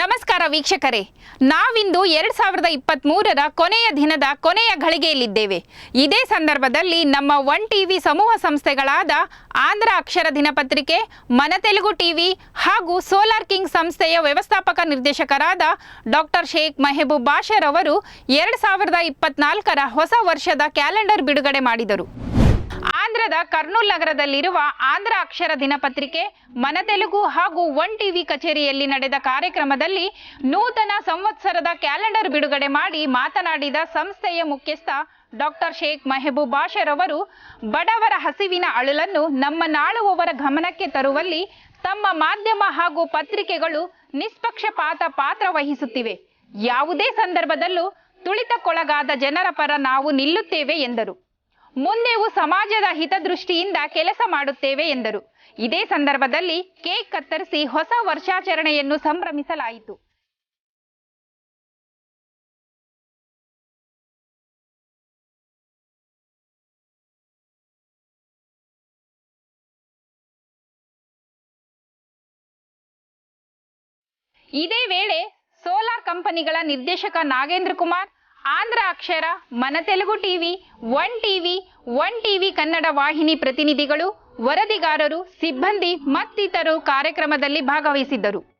ನಮಸ್ಕಾರ ವೀಕ್ಷಕರೇ. ನಾವಿಂದು ಎರಡ್ ಸಾವಿರದ ಇಪ್ಪತ್ತ್ ಮೂರರ ಕೊನೆಯ ದಿನದ ಕೊನೆಯ ಘಳಿಗೆಯಲ್ಲಿದ್ದೇವೆ. ಇದೇ ಸಂದರ್ಭದಲ್ಲಿ ನಮ್ಮ ಒನ್ ಟಿವಿ ಸಮೂಹ ಸಂಸ್ಥೆಗಳಾದ ಆಂಧ್ರ ಅಕ್ಷರ ದಿನಪತ್ರಿಕೆ, ಮನ ತೆಲುಗು ಟಿವಿ ಹಾಗೂ ಸೋಲಾರ್ ಕಿಂಗ್ ಸಂಸ್ಥೆಯ ವ್ಯವಸ್ಥಾಪಕ ನಿರ್ದೇಶಕರಾದ ಡಾಕ್ಟರ್ ಶೇಖ್ ಮೆಹಬೂಬ್ ಬಾಷರ್ ಅವರು ಎರಡ್ ಸಾವಿರದ ಇಪ್ಪತ್ನಾಲ್ಕರ ಹೊಸ ವರ್ಷದ ಕ್ಯಾಲೆಂಡರ್ ಬಿಡುಗಡೆ ಮಾಡಿದರು. ಆಂಧ್ರದ ಕರ್ನೂಲ್ ನಗರದಲ್ಲಿರುವ ಆಂಧ್ರ ಅಕ್ಷರ ದಿನಪತ್ರಿಕೆ, ಮನತೆಲುಗು ಹಾಗೂ ಒನ್ ಟಿವಿ ಕಚೇರಿಯಲ್ಲಿ ನಡೆದ ಕಾರ್ಯಕ್ರಮದಲ್ಲಿ ನೂತನ ಸಂವತ್ಸರದ ಕ್ಯಾಲೆಂಡರ್ ಬಿಡುಗಡೆ ಮಾಡಿ ಮಾತನಾಡಿದ ಸಂಸ್ಥೆಯ ಮುಖ್ಯಸ್ಥ ಡಾಕ್ಟರ್ ಶೇಖ್ ಮೆಹಬೂಬ್ ಬಾಷರ್ ಅವರು, ಬಡವರ ಹಸಿವಿನ ಅಳಲನ್ನು ನಮ್ಮ ನಾಳುವವರ ಗಮನಕ್ಕೆ ತರುವಲ್ಲಿ ತಮ್ಮ ಮಾಧ್ಯಮ ಹಾಗೂ ಪತ್ರಿಕೆಗಳು ನಿಷ್ಪಕ್ಷಪಾತ ಪಾತ್ರ ವಹಿಸುತ್ತಿವೆ. ಯಾವುದೇ ಸಂದರ್ಭದಲ್ಲೂ ತುಳಿತಕ್ಕೊಳಗಾದ ಜನರ ಪರ ನಾವು ನಿಲ್ಲುತ್ತೇವೆ ಎಂದರು. ಮುಂದೆವು ಸಮಾಜದ ಹಿತದೃಷ್ಟಿಯಿಂದ ಕೆಲಸ ಮಾಡುತ್ತೇವೆ ಎಂದರು. ಇದೇ ಸಂದರ್ಭದಲ್ಲಿ ಕೇಕ್ ಕತ್ತರಿಸಿ ಹೊಸ ವರ್ಷಾಚರಣೆಯನ್ನು ಸಂಭ್ರಮಿಸಲಾಯಿತು. ಇದೇ ವೇಳೆ ಸೋಲಾರ್ ಕಂಪನಿಗಳ ನಿರ್ದೇಶಕ Nagendra Kumar Andhra Akshara, Mana Telugu TV, one TV one TV Kannada ವಾಹಿನಿ ಪ್ರತಿನಿಧಿಗಳು, ವರದಿಗಾರರು, ಸಿಬ್ಬಂದಿ ಮತ್ತಿತರರು ಕಾರ್ಯಕ್ರಮದಲ್ಲಿ ಭಾಗವಹಿಸಿದ್ದರು.